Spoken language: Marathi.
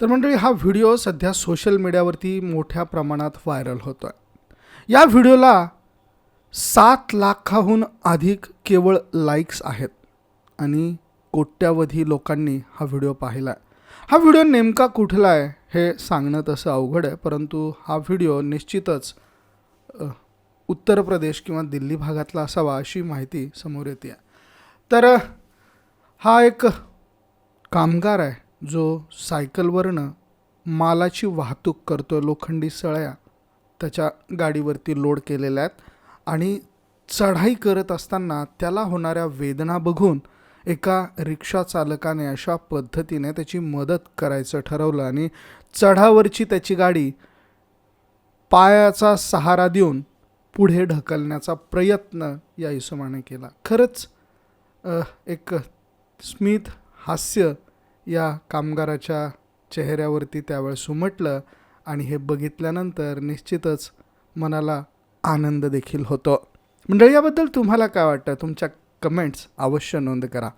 तर मंडळी हा व्हिडिओ सध्या सोशल मीडियावरती मोठ्या प्रमाणात व्हायरल होतो आहे या व्हिडिओला सात लाखाहून अधिक केवळ लाईक्स आहेत आणि कोट्यावधी लोकांनी हा व्हिडिओ पाहिला आहे हा व्हिडिओ नेमका कुठला आहे हे सांगणं तसं अवघड आहे परंतु हा व्हिडिओ निश्चितच उत्तर प्रदेश किंवा दिल्ली भागातला असावा अशी माहिती समोर येते तर हा एक कामगार आहे. जो सायकलवरनं मालाची वाहतूक करतो लोखंडी सळ्या त्याच्या गाडीवरती लोड केलेल्या आहेत आणि चढाई करत असताना त्याला होणाऱ्या वेदना बघून एका रिक्षा चालकाने अशा पद्धतीने त्याची मदत करायचं ठरवलं आणि चढावरची त्याची गाडी पायाचा सहारा देऊन पुढे ढकलण्याचा प्रयत्न या इसमाने केला. खरंच एक स्मित हास्य या कामगाराच्या चेहऱ्यावरती त्यावेळेस उमटलं आणि हे बघितल्यानंतर निश्चितच मनाला आनंद देखील होतो. मंडळी याबद्दल तुम्हाला काय वाटतं? तुमच्या कमेंट्स अवश्य नोंद करा.